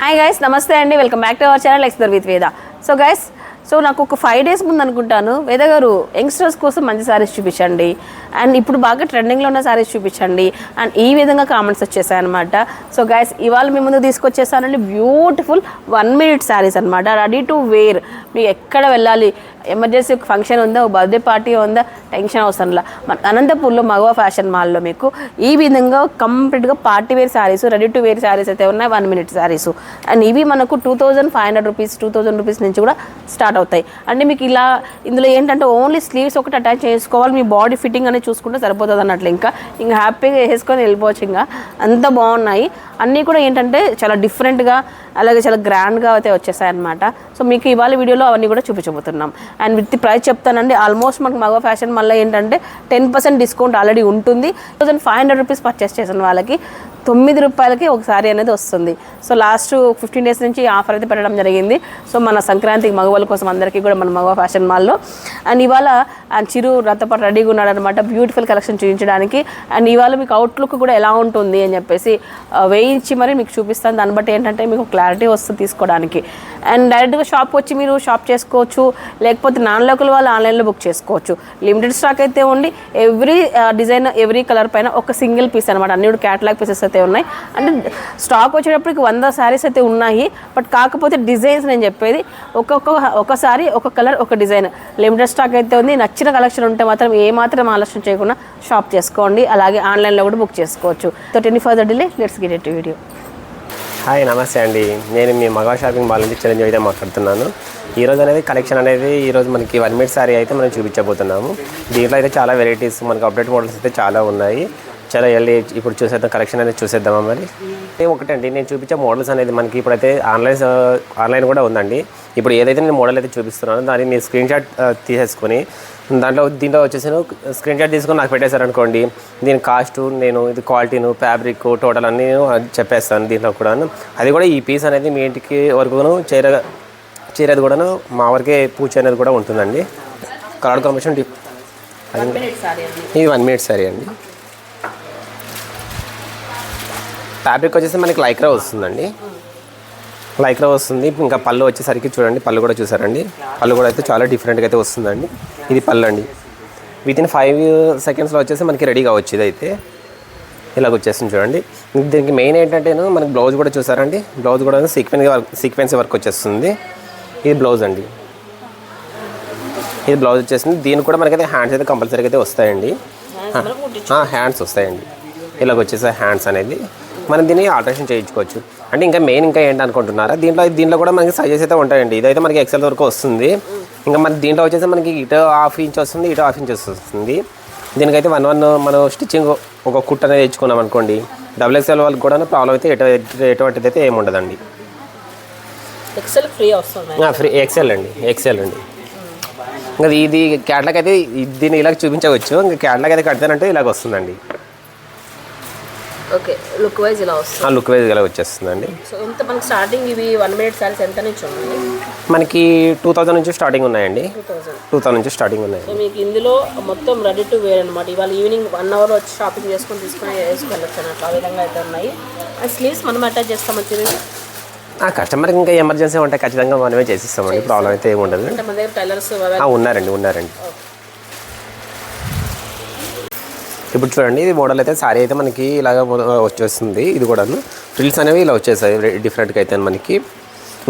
Hi guys నమస్తే అండి. Welcome back to our channel explore with Veda so guys so నాకు ఒక five days ముందు అనుకుంటాను. వేద గారు యంగ్స్టర్స్ కోసం మంచి సారీస్ చూపించండి. అండ్ ఇప్పుడు బాగా ట్రెండింగ్లో ఉన్న సారీస్ చూపించండి. అండ్ ఈ విధంగా కామెంట్స్ వచ్చేసాయి అనమాట సో గైస్ ఇవాళ మీ ముందు తీసుకొచ్చేసానండి బ్యూటిఫుల్ వన్ మినిట్ సారీస్ అనమాట రెడీ టు వేర్ మీకు ఎక్కడ వెళ్ళాలి? ఎమర్జెన్సీ ఒక ఫంక్షన్ ఉందా ఒక బర్త్డే పార్టీ ఉందా టెన్షన్ అవసరంలా మన అనంతపూర్లో మగవా ఫ్యాషన్ మాల్లో మీకు ఈ విధంగా కంప్లీట్గా party wear saris ready to wear saris అయితే ఉన్నాయి వన్ మినిట్ శారీస్. అండ్ ఇవి మనకు two thousand five hundred rupees two thousand rupees నుంచి కూడా స్టార్ట్ అవుతాయి. అంటే మీకు ఇలా ఇందులో ఏంటంటే ఓన్లీ స్లీవ్స్ ఒకటి అటాచ్ చేసుకోవాలి మీ బాడీ ఫిట్టింగ్ అనేది చూసుకుంటే సరిపోతుంది అన్నట్లు ఇంకా. ఇంకా హ్యాపీగా వేసుకొని వెళ్ళిపోవచ్చు ఇంకా. అంత బాగున్నాయి. అన్నీ కూడా ఏంటంటే చాలా డిఫరెంట్గా అలాగే చాలా గ్రాండ్గా అయితే వచ్చేసాయి అనమాట సో మీకు ఇవాళ వీడియోలో అవన్నీ కూడా చూపించబోతున్నాం. అండ్ విత్ ప్రైస్ చెప్తానండి. ఆల్మోస్ట్ మనకు మగ ఫ్యాషన్ మళ్ళీ ఏంటంటే టెన్ పర్సెంట్ డిస్కౌంట్ ఆల్రెడీ ఉంటుంది. Thousand five hundred rupees purchase చేసిన వాళ్ళకి. తొమ్మిది రూపాయలకి ఒక సారీ అనేది వస్తుంది. సో లాస్ట్ ఫిఫ్టీన్ డేస్ నుంచి ఆఫర్ అయితే పెట్టడం జరిగింది. సో మన సంక్రాంతికి మగవాళ్ళ కోసం అందరికీ కూడా మన మగవా ఫ్యాషన్ మాల్లో. అండ్ ఇవాళ ఆ చిరు రథపాటు రెడీగా ఉన్నాడు అనమాట బ్యూటిఫుల్ కలెక్షన్ చూపించడానికి. అండ్ ఇవాళ మీకు అవుట్లుక్ కూడా ఎలా ఉంటుంది అని చెప్పేసి వేయించి మరి మీకు చూపిస్తాను. దాన్ని బట్టి ఏంటంటే మీకు క్లారిటీ వస్తుంది తీసుకోవడానికి. అండ్ డైరెక్ట్గా షాప్కి వచ్చి మీరు షాప్ చేసుకోవచ్చు. లేకపోతే నాన్ లోకల్ వాళ్ళు ఆన్లైన్లో బుక్ చేసుకోవచ్చు. లిమిటెడ్ స్టాక్ అయితే ఉండి ఎవ్రీ డిజైన్ ఎవ్రీ కలర్ పైన ఒక సింగిల్ పీస్ అనమాట అన్ని కూడా క్యాటలాగ్ పీసెస్ అయితే ఉన్నాయి. అంటే స్టాక్ వచ్చేటప్పటికి వంద శారీస్ అయితే ఉన్నాయి. బట్ కాకపోతే డిజైన్స్ నేను చెప్పేది ఒక్కొక్క ఒకసారి ఒక కలర్ ఒక డిజైన్. లిమిటెడ్ స్టాక్ అయితే ఉంది. నచ్చిన కలెక్షన్ ఉంటే మాత్రం ఏ మాత్రం ఆలస్యం చేయకుండా షాప్ చేసుకోండి. అలాగే ఆన్లైన్లో కూడా బుక్ చేసుకోవచ్చు. So ten further delay let's get it video. Hi నమస్తే అండి. నేను మీ మగవా షాపింగ్ మాల్ నుంచి చిరంజీవి అయితే మాట్లాడుతున్నాను. ఈరోజు అనేది కలెక్షన్ అనేది ఈరోజు మనకి వన్ మీట్ శారీ అయితే మనం చూపించబోతున్నాము. దీంట్లో అయితే చాలా వెరైటీస్ మనకి అప్డేట్ మోడల్స్ అయితే చాలా ఉన్నాయి. చాలా వెళ్ళి ఇప్పుడు చూసేద్దాం కలెక్షన్ అనేది చూసేద్దామా మరి? ఒకటండి నేను చూపించే మోడల్స్ అనేది మనకి ఇప్పుడైతే ఆన్లైన్ ఆన్లైన్ కూడా ఉందండి. ఇప్పుడు ఏదైతే నేను మోడల్ అయితే చూపిస్తున్నానో దాన్ని మీరు స్క్రీన్ షాట్ తీసేసుకొని దాంట్లో దీంట్లో వచ్చేసి స్క్రీన్ షాట్ తీసుకొని నాకు పెట్టేశారనుకోండి దీని కాస్ట్ నేను ఇది క్వాలిటీను ఫ్యాబ్రిక్ టోటల్ అన్నీ చెప్పేస్తాను దీంట్లో కూడా అది కూడా ఈ పీస్ అనేది మీ ఇంటికి వరకును చేర చేరేది కూడాను మా వరకే పూజ అనేది కూడా ఉంటుందండి. కలర్ కాంబినేషన్ ఇది వన్ మినిట్ సరే అండి. ఫ్యాబ్రిక్ వచ్చేసి మనకి లైక్రా వస్తుందండి. లైక్రా వస్తుంది. ఇంకా పళ్ళు వచ్చేసరికి చూడండి పళ్ళు కూడా చూసారండి. పళ్ళు కూడా అయితే చాలా డిఫరెంట్గా అయితే వస్తుందండి. ఇది పళ్ళు అండి. విత్ ఇన్ ఫైవ్ సెకండ్స్లో వచ్చేసి మనకి రెడీ కావచ్చు ఇది అయితే. ఇలాగ వచ్చేస్తుంది చూడండి. దీనికి మెయిన్ ఏంటంటే మనకి బ్లౌజ్ కూడా చూసారండి. బ్లౌజ్ కూడా సీక్వెన్స్ వర్క్ సీక్వెన్స్ వర్క్ వచ్చేస్తుంది. ఇది బ్లౌజ్ అండి. ఇది బ్లౌజ్ వచ్చేసింది. దీనికి కూడా మనకైతే హ్యాండ్స్ అయితే కంపల్సరీగా అయితే వస్తాయండి. హ్యాండ్స్ వస్తాయండి. ఇలాగ వచ్చేసాయి హ్యాండ్స్ అనేది. మనం దీన్ని ఆల్టరేషన్ చేయించుకోవచ్చు. అంటే ఇంకా మెయిన్ ఇంకా ఏంటి అనుకుంటున్నారా దీంట్లో దీంట్లో కూడా మనకి సైజెస్ అయితే ఉంటాయండి. ఇదైతే మనకి ఎక్సెల్ వరకు వస్తుంది. ఇంకా మన దీంట్లో వచ్చేసి మనకి ఇటు హాఫ్ ఇంచ్ వస్తుంది ఇటు హాఫ్ ఇంచ్ వస్తుంది. దీనికైతే వన్ వన్ మనం స్టిచ్చింగ్ ఒక కుట్ అనేది తెచ్చుకున్నాం అనుకోండి. డబుల్ ఎక్స్ఎల్ వాళ్ళకి కూడా ప్రాబ్లం అయితే ఎటు ఎటువంటిది అయితే ఏమి ఉండదండి ఎక్సెల్ ఫ్రీ వస్తుంది ఫ్రీ ఎక్సెల్ అండి. ఎక్సెల్ అండి. ఇంకా ఇది క్యాట్లాగ్ అయితే దీన్ని ఇలాగ చూపించవచ్చు. ఇంకా క్యాట్లాగ్ అయితే కడతానంటే ఇలాగ వస్తుందండి. ఓకే లుక్ వైజ్ ఇలా వస్తుంది. ఆ లుక్ వైజ్ ఇలా వచ్చేస్తుందండి. సో ఎంత మనకి స్టార్టింగ్ ఇవి వన్ మినిట్ సారీస్ ఎంత నుంచి ఉన్నాయి? మనకి టూ థౌజండ్ నుంచి స్టార్టింగ్ ఉన్నాయండి. టూ థౌసండ్ టూ నుంచి స్టార్టింగ్ ఉన్నాయి సో మీకు ఇందులో మొత్తం రెడీ టు వేర్ అనమాట ఇవాళ ఈవినింగ్ వన్ అవర్ వచ్చి షాపింగ్ చేసుకొని తీసుకొని వేసుకెళ్ళచ్చు అన్నట్టు ఆ విధంగా అయితే ఉన్నాయి. అండ్ స్లీవ్స్ మనం అటాచ్ చేస్తాం వచ్చింది ఆ కస్టమర్కి ఇంకా ఎమర్జెన్సీ ఉంటే ఖచ్చితంగా మనమే చేసిస్తామండి. ప్రాబ్లం అయితే ఏమి ఉండదు అంటే మన దగ్గర టైలర్స్ ఆ, ఉన్నారండి ఉన్నారండి. ఇప్పుడు చూడండి ఇది మోడల్ అయితే సారీ అయితే మనకి ఇలాగ వచ్చేస్తుంది. ఇది కూడాను. ఫ్రిల్స్ అనేవి ఇలా వచ్చేసాయి డిఫరెంట్గా అయితే మనకి.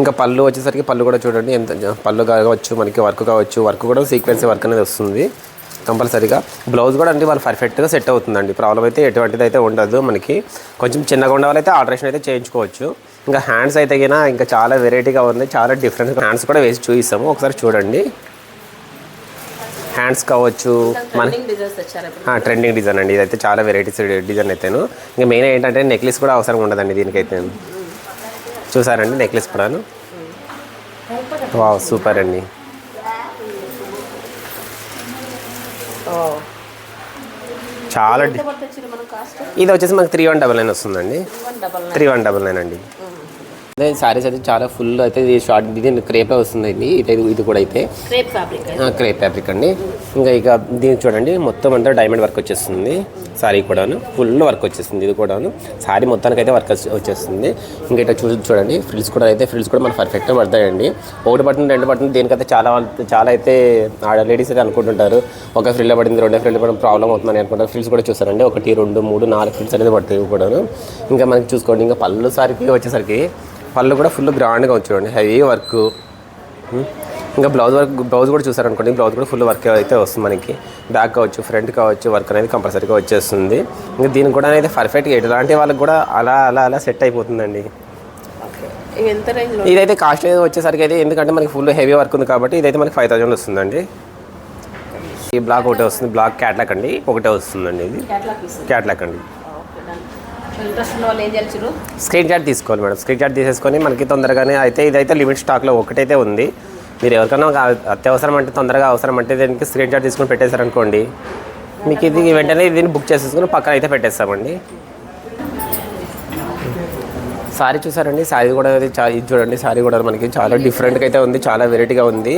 ఇంకా పళ్ళు వచ్చేసరికి పళ్ళు కూడా చూడండి ఎంత పళ్ళు కావచ్చు మనకి వర్క్ కావచ్చు. వర్క్ కూడా సీక్వెన్స్ వర్క్ అనేది వస్తుంది కంపల్సరీగా. బ్లౌజ్ కూడా అంటే వాళ్ళు పర్ఫెక్ట్గా సెట్ అవుతుందండి. ప్రాబ్లం అయితే ఎటువంటిది అయితే ఉండదు మనకి. కొంచెం చిన్నగా ఉండే ఆల్టరేషన్ అయితే చేయించుకోవచ్చు. ఇంకా హ్యాండ్స్ అయితే గిన ఇంకా చాలా వెరైటీగా ఉన్నాయి చాలా డిఫరెంట్ హ్యాండ్స్ కూడా వేసి చూపిస్తాము. ఒకసారి చూడండి. హ్యాండ్స్ కావచ్చు మన ట్రెండింగ్ డిజైన్ అండి. ఇదైతే చాలా వెరైటీస్ డిజైన్ అయితేను. ఇంకా మెయిన్ ఏంటంటే నెక్లెస్ కూడా అవసరం ఉండదండి దీనికైతే. చూసారండి నెక్లెస్ కూడాను? వావ్ సూపర్ అండి. చాలా మనం కాస్ట్? ఇది వచ్చేసి మనకి త్రీ వన్ డబల్ నైన్ వస్తుందండి. త్రీ వన్ డబల్ నైన్ అండి. సారీస్ అయితే చాలా ఫుల్ అయితే ఇది షార్ట్ ఇది క్రేపే వస్తుంది ఇది ఇది ఇది కూడా అయితే. క్రేప్ ఫ్యాబ్రిక్ క్రేప్ ఫ్యాబ్రిక్ అండి. ఇంకా ఇక దీన్ని చూడండి మొత్తం అంతా డైమండ్ వర్క్ వచ్చేస్తుంది. సారీ కూడాను ఫుల్ వర్క్ వచ్చేస్తుంది ఇది కూడాను. సారీ మొత్తానికి అయితే వర్క్ వచ్చేస్తుంది. ఇంకా ఇట్లా చూ చూడండి ఫ్రిల్స్ కూడా అయితే ఫ్రిల్స్ కూడా మనకు పర్ఫెక్ట్గా పడతాయండి. ఒకటి బటన్ రెండు బటన్ దేనికైతే చాలా చాలా అయితే ఆడ లేడీస్ అయితే అనుకుంటుంటారు. ఒక ఫ్రిల్ పడింది రెండో ఫ్రిల్ పడడం ప్రాబ్లం అవుతుందని అనుకుంటారు. ఫ్రిల్స్ కూడా చూసారండి ఒకటి రెండు మూడు నాలుగు ఫ్రిల్స్ అనేది పడతాయి కూడాను. ఇంకా మనకి చూసుకోండి ఇంకా పళ్ళు సారికి వచ్చేసరికి పళ్ళు కూడా ఫుల్ గ్రాండ్గా వచ్చి హెవీ వర్క్ ఇంకా బ్లౌజ్ వర్క్ బ్లౌజ్ కూడా చూసారనుకోండి బ్లౌజ్ కూడా ఫుల్ వర్క్ అయితే వస్తుంది మనకి. బ్యాక్ కావచ్చు ఫ్రంట్ కావచ్చు వర్క్ అనేది కంపల్సరీగా వచ్చేస్తుంది. ఇంకా దీనికి కూడా అనేది పర్ఫెక్ట్గా ఎలాంటి వాళ్ళకి కూడా అలా అలా అలా సెట్ అయిపోతుందండి. ఇదైతే కాస్ట్ అనేది వచ్చేసరికి అయితే ఎందుకంటే మనకి ఫుల్ హెవీ వర్క్ ఉంది కాబట్టి ఇదైతే మనకి ఫైవ్ థౌసండ్ వస్తుందండి. ఈ బ్లాక్ ఒకటే వస్తుంది. బ్లాక్ క్యాట్లాక్ అండి. ఒకటే వస్తుందండి ఇది. క్యాట్లాక్ అండి. ఇంట్రెస్ట్ ఉన్న వాళ్ళు ఏం స్క్రీన్ షాట్ తీసుకోవాలి మేడం. స్క్రీన్ షాట్ తీసేసుకొని మనకి తొందరగానే అయితే ఇదైతే లిమిట్ స్టాక్లో ఒకటైతే ఉంది. మీరు ఎవరికైనా అత్యవసరం అంటే తొందరగా అవసరం అంటే దీనికి స్క్రీన్ షాట్ తీసుకొని పెట్టేశారనుకోండి. మీకు ఇది వెంటనే దీన్ని బుక్ చేసేసుకుని పక్కన అయితే పెట్టేస్తామండి. సారీ చూసారండి? సారీ కూడా ఇది చూడండి. సారీ కూడా మనకి చాలా డిఫరెంట్గా అయితే ఉంది. చాలా వెరైటీగా ఉంది.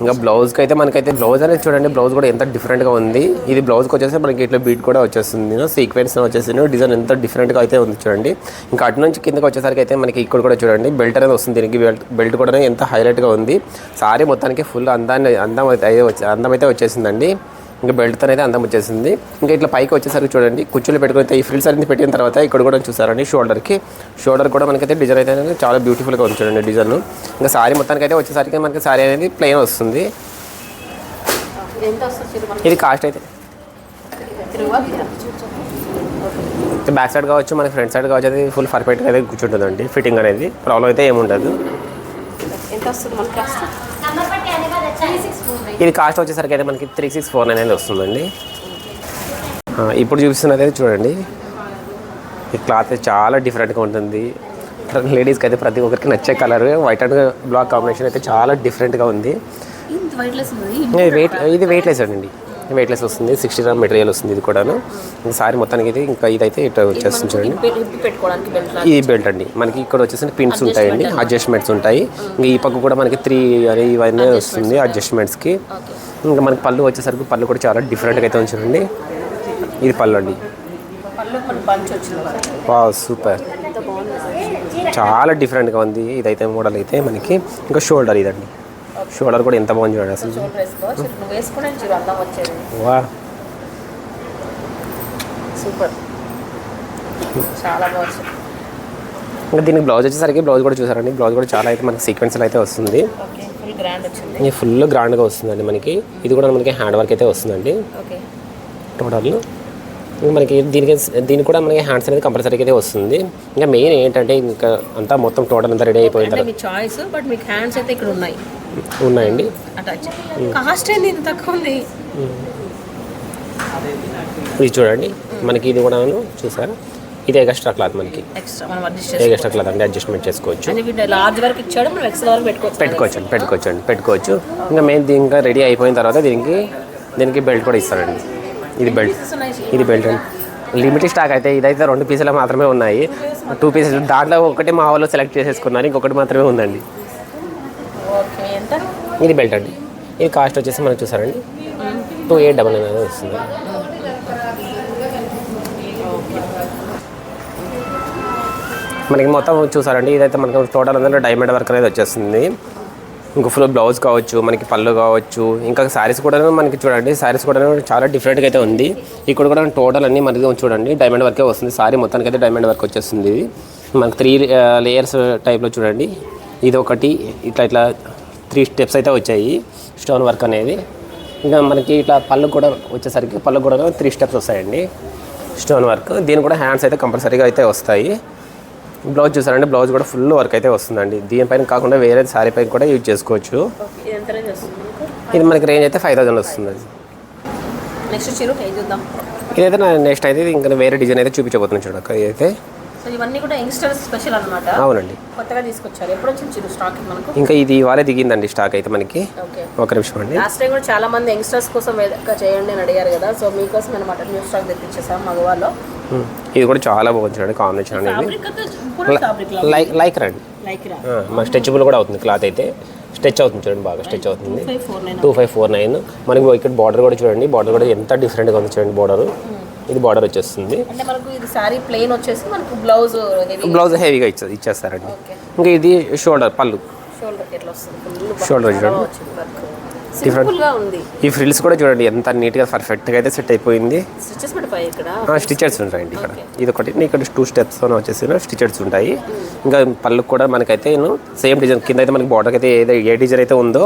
ఇంకా బ్లౌజ్కి అయితే మనకైతే బ్లౌజ్ అనేది చూడండి బ్లౌజ్ కూడా ఎంత డిఫరెంట్గా ఉంది. ఇది బ్లౌజ్కి వచ్చేసి మనకి ఇట్లా బీట్ కూడా వచ్చేస్తుంది. సీక్వెన్స్ వచ్చేసి డిజైన్ ఎంత డిఫరెంట్గా అయితే ఉంది చూడండి. ఇంకా అటు నుంచి కిందకి వచ్చేసరికి అయితే మనకి ఇక్కడ కూడా చూడండి. బెల్ట్ అనేది వస్తుంది దీనికి. బెల్ట్ బెల్ట్ కూడా ఎంత హైలైట్గా ఉంది. సారీ మొత్తానికి ఫుల్ అందాన్ని అందం అయితే అందం అయితే వచ్చేసిందండి. ఇంకా బెల్ట్తో అయితే అందం వచ్చేసింది. ఇంకా ఇట్లా పైకి వచ్చేసరికి చూడండి కుర్చీలు పెట్టుకుని ఈ ఫ్రిల్స్ అనేది పెట్టిన తర్వాత ఇక్కడ కూడా చూసారండి షోల్డర్కి. షోల్డర్ కూడా మనకైతే డిజైన్ అయితే చాలా బ్యూటిఫుల్గా ఉంచండి డిజైన్. ఇంకా సారీ మొత్తానికి అయితే వచ్చేసరికి మనకి సారీ అనేది ప్లెయిన్ వస్తుంది. ఇది కాస్ట్ అయితే. బ్యాక్ సైడ్ కావచ్చు మనకి ఫ్రంట్ సైడ్ కావచ్చు అది ఫుల్ పర్ఫెక్ట్గా అయితే కూర్చుంటుందండి. ఫిట్టింగ్ అనేది. ప్రాబ్లం అయితే ఏముండదు. ఎంత వస్తుంది మనకి ఇది కాస్ట్ వచ్చేసరికి అయితే మనకి త్రీ సిక్స్ ఫోర్ నైన్ అనేది వస్తుందండి. ఇప్పుడు చూపిస్తున్నది అయితే చూడండి. ఈ క్లాత్ చాలా డిఫరెంట్గా ఉంటుంది. లేడీస్కి అయితే ప్రతి ఒక్కరికి నచ్చే colour. White and black combination అయితే చాలా డిఫరెంట్గా ఉంది. ఉంది ఇది వెయిట్ ఇది వెయిట్లెస్ వెయిట్లెస్ వస్తుంది సిక్స్టీ గ్రామ్ మెటీరియల్ వస్తుంది ఇది కూడాను. సారీ మొత్తానికి అయితే ఇంకా ఇదైతే ఇట్లా వచ్చేస్తుంది చూడండి. ఈ బెల్ట్ అండి. మనకి ఇక్కడ వచ్చేసి పిన్స్ ఉంటాయండి అడ్జస్ట్మెంట్స్ ఉంటాయి. ఇంకా ఈ పక్క కూడా మనకి త్రీ అని ఇవన్నీ వస్తుంది అడ్జస్ట్మెంట్స్కి ఇంకా మనకి పళ్ళు వచ్చేసరికి పళ్ళు కూడా చాలా డిఫరెంట్గా అయితే ఉంచండి ఇది పళ్ళు అండి. సూపర్ చాలా డిఫరెంట్గా ఉంది ఇదైతే మోడల్ అయితే మనకి. ఇంకా షోల్డర్ ఇదండి. షోల్డర్ కూడా ఎంత బాగుంది చూడండి అసలు. షోల్డర్ వేసుకోవచ్చు నువ్వు వేసుకునే చిరు అందం వచ్చేది. వా. సూపర్. చాలా బాగుంది. ఇంకా దీనికి బ్లౌజ్ వచ్చేసరికి బ్లౌజ్ కూడా చూసారండి. బ్లౌజ్ కూడా చాలా అయితే మనకి సీక్వెన్స్లో అయితే వస్తుంది. ఓకే ఫుల్ గ్రాండ్ వచ్చింది. ఇది ఫుల్ గ్రాండ్గా వస్తుందండి మనకి. ఇది కూడా మనకి హ్యాండ్ వర్క్ అయితే వస్తుందండి. ఓకే. టోటల్ మనకి దీనికి దీనికి కూడా మనకి హ్యాండ్స్ అనేది కంపల్సరీగా అయితే వస్తుంది. ఇంకా మెయిన్ ఏంటంటే ఇంకా అంతా మొత్తం టోటల్ అంతా రెడీ అయిపోయిన అంటే తర్వాత మీ చాయిస్ బట్ మీకు హ్యాండ్స్ అయితే ఇక్కడ ఉన్నాయి. ఉన్నాయండి. కాస్ట్ ఏంది ఇంత తక్కువ ఉంది? ఇది చూడండి. మనకి ఇది కూడా చూసారా? ఇది ఎక్స్ట్రా క్లాత్ మనకి. ఎక్స్ట్రా ఎక్స్ట్రా క్లాత్ అంటే అడ్జస్ట్మెంట్ చేసుకోవచ్చు. లార్జ్ వరకు ఇచ్చాడు మనం ఎక్సెల్ వరకు పెట్టుకోవచ్చు. పెట్టుకోవచ్చు అండి పెట్టుకోవచ్చు పెట్టుకోవచ్చు. ఇంకా మెయిన్ ఇంకా రెడీ అయిపోయిన తర్వాత దీనికి దీనికి బెల్ట్ కూడా ఇస్తారండి. ఇది బెల్ట్. ఇది బెల్ట్. అండి లిమిటెడ్ స్టాక్ అయితే ఇదైతే రెండు పీసులు మాత్రమే ఉన్నాయి. Two pieces. దాంట్లో ఒకటి మా వాళ్ళు సెలెక్ట్ చేసేసుకున్నారు. ఇంకొకటి మాత్రమే ఉందండి. ఇది బెల్ట్ అండి. ఇది కాస్ట్ వచ్చేసి మనం చూసారండి. టూ ఎయిట్ డబల్ నైన్ అనేది వస్తుంది. మనకి మొత్తం చూసారండి. ఇదైతే మనకి టోటల్ అందరూ డైమండ్ వర్క్ అనేది వచ్చేస్తుంది. ఇంకా ఫుల్ బ్లౌజ్ కావచ్చు మనకి పళ్ళు కావచ్చు ఇంకా శారీస్ కూడా మనకి చూడండి శారీస్ కూడా చాలా డిఫరెంట్గా అయితే ఉంది. ఇక్కడ కూడా టోటల్ అన్ని మనకి చూడండి డైమండ్ వర్కే వస్తుంది. సారీ మొత్తానికి అయితే డైమండ్ వర్క్ వచ్చేస్తుంది. మనకి త్రీ లేయర్స్ టైప్లో చూడండి. ఇది ఒకటి ఇట్లా ఇట్లా త్రీ స్టెప్స్ అయితే వచ్చాయి స్టోన్ వర్క్ అనేది. ఇంకా మనకి ఇట్లా పళ్ళు కూడా వచ్చేసరికి పళ్ళు కూడా త్రీ స్టెప్స్ వస్తాయండి స్టోన్ వర్క్ దీని కూడా హ్యాండ్స్ అయితే కంపల్సరీగా అయితే వస్తాయి. బ్లౌజ్ చూసారంటే బ్లౌజ్ కూడా ఫుల్ వర్క్ అయితే వస్తుందండి. దీనిపైన కాకుండా వేరే శారీ పైన కూడా యూజ్ చేసుకోవచ్చు. ఇది వస్తుంది మనకి రేంజ్ అయితే ఫైవ్ థౌసండ్ వస్తుందండి. నెక్స్ట్ చిరు ఏం చూద్దాం. ఇదైతే నా నెక్స్ట్ అయితే ఇది ఇంకా వేరే డిజైన్ అయితే చూపించబోతున్నాను చూడక ఇదైతే. సో ఇవన్నీ కూడా యంగ్స్టర్స్ స్పెషల్ అన్నమాట. అవునండి. కొత్తగా తీసుకొచ్చారు. ఎప్పుడు వచ్చింది చిరు స్టాక్ మనకు? ఇంకా ఇది ఇవాళే దిగిందండి స్టాక్ అయితే మనకి. ఒక నిమిషం అండి. లాస్ట్ టైం కూడా చాలా మంది యంగ్స్టర్స్ కోసం చేయండి అని అడిగారు కదా. సో మీకోసం స్టాక్ తెప్పించేసాం మగవాళ్ళు. ఇది కూడా చాలా బాగుంది కాంబినేషన్ అనేది. లైక్ లైక్ రండి. మన స్ట్రెచబుల్ కూడా అవుతుంది క్లాత్ అయితే. స్ట్రెచ్ అవుతుంది చూడండి బాగా స్ట్రెచ్ అవుతుంది. టూ ఫైవ్ ఫోర్ నైన్ మనకి ఇక్కడ బార్డర్ కూడా చూడండి బార్డర్ కూడా ఎంత డిఫరెంట్గా ఉంది చూడండి బార్డర్. ఇది బార్డర్ వచ్చేస్తుంది. Blouse heavy. బ్లౌజ్ హెవీగా ఇచ్చే ఇచ్చేస్తారండి. ఇంకా ఇది షోల్డర్ పళ్ళు. షోల్డర్ చూడండి. గా ఉంది. ఈ ఫ్రిల్స్ కూడా చూడండి ఎంత నీట్గా పర్ఫెక్ట్గా అయితే సెట్ అయిపోయింది. స్టిచెస్ ఉంటాయండి ఇక్కడ. ఇది ఒకటి. ఇక్కడ టూ స్టెప్స్ వచ్చేసి స్టిచర్స్ ఉంటాయి. ఇంకా పళ్ళు కూడా మనకైతే సేమ్ డిజైన్ కింద అయితే మనకి బార్డర్ అయితే ఏదో ఏ డిజైన్ అయితే ఉందో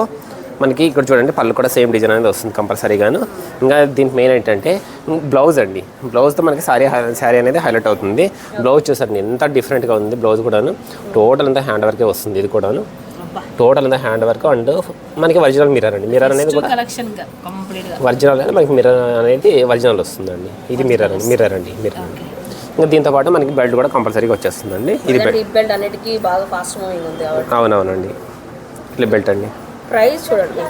మనకి ఇక్కడ చూడండి పళ్ళు కూడా సేమ్ డిజైన్ అనేది వస్తుంది కంపల్సరీగాను. ఇంకా దీనికి మెయిన్ ఏంటంటే బ్లౌజ్ అండి. బ్లౌజ్తో మనకి సారీ శారీ అనేది హైలైట్ అవుతుంది. బ్లౌజ్ చూసారండి ఎంత డిఫరెంట్గా ఉంది బ్లౌజ్ కూడాను. టోటల్ అంతా హ్యాండ్ వర్కే వస్తుంది ఇది కూడాను. టోటల్ అంతా హ్యాండ్ వర్క్ అండ్ మనకి ఒరిజినల్ మిర్రర్ అండి. మిర్రర్ అనేది కూడా కలెక్షన్గా కంప్లీట్గా. ఒరిజినల్ అనేది మనకి మిర్రర్ అనేది ఒరిజినల్ వస్తుందండి. ఇది మిర్రర్ అండి మిర్రర్ అండి మిర్రర్. ఇంకా దీంతో పాటు మనకి బెల్ట్ కూడా కంపల్సరీగా వచ్చేస్తుందండి. ఇది బెల్ట్ అన్నిటికీ బాగా ఫాస్ట్ మూవింగ్ ఉంది కాబట్టి. అవునవునండి. ఇట్లా బెల్ట్ అండి. ప్రైస్ చూడండి.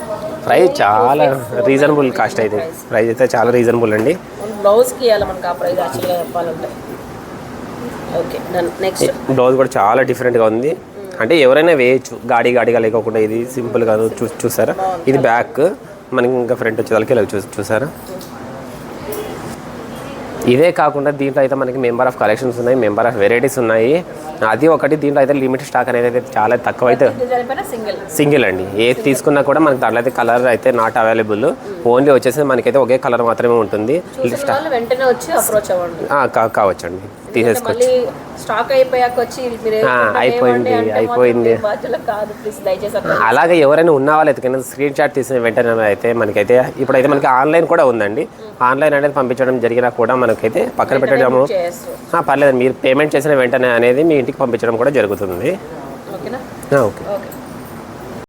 ప్రైస్ చాలా రీజనబుల్ కాస్ట్ అయితే. ప్రైస్ అయితే చాలా రీజనబుల్ అండి. బ్లౌజ్కి ఇవ్వాలి మనకి ఆ ప్రైస్ యాక్చువల్గా చెప్పాలంటే. ఓకే నెక్స్ట్ బ్లౌజ్ కూడా చాలా డిఫరెంట్గా ఉంది. అంటే ఎవరైనా వేయచ్చు. గాడి గాడిగా లేకోకుండా ఇది సింపుల్గా చూ చూసారా? ఇది బ్యాక్. మనకి ఇంకా ఫ్రంట్ వచ్చేదానికి ఇలా చూ చూసారా? ఇదే కాకుండా దీంట్లో అయితే మనకి మెంబర్ ఆఫ్ కలెక్షన్స్ ఉన్నాయి. మెంబర్ ఆఫ్ వెరైటీస్ ఉన్నాయి. అది ఒకటి దీంట్లో అయితే లిమిట్ స్టాక్ అనేది అయితే చాలా తక్కువ అయితే సింగిల్. సింగిల్ అండి. ఏది తీసుకున్నా కూడా మనకి దాంట్లో అయితే కలర్ అయితే నాట్ అవైలబుల్. ఓన్లీ వచ్చేసి మనకైతే ఒకే కలర్ మాత్రమే ఉంటుంది. చూసిన వాళ్ళు వెంటనే వచ్చి అప్రోచ్ అవ్వండి. ఆ, కా- కావచ్చండి. తీసేసుకో మళ్ళీ స్టాక్ అయిపోయాక వచ్చి మీరు ఆ, అయిపోయింది, అయిపోయింది. అలాగే ఎవరైనా ఉన్న వాళ్ళు ఎత్తుకైనా స్క్రీన్ షాట్ తీసిన వెంటనే అయితే మనకైతే ఇప్పుడైతే మనకి ఆన్లైన్ కూడా ఉందండి. ఆన్లైన్ అనేది పంపించడం జరిగినా కూడా మనకైతే పక్కన పెట్టడము. పర్లేదు మీరు పేమెంట్ చేసిన వెంటనే అనేది మీ ఇంటికి పంపించడం కూడా జరుగుతుంది. ఓకే.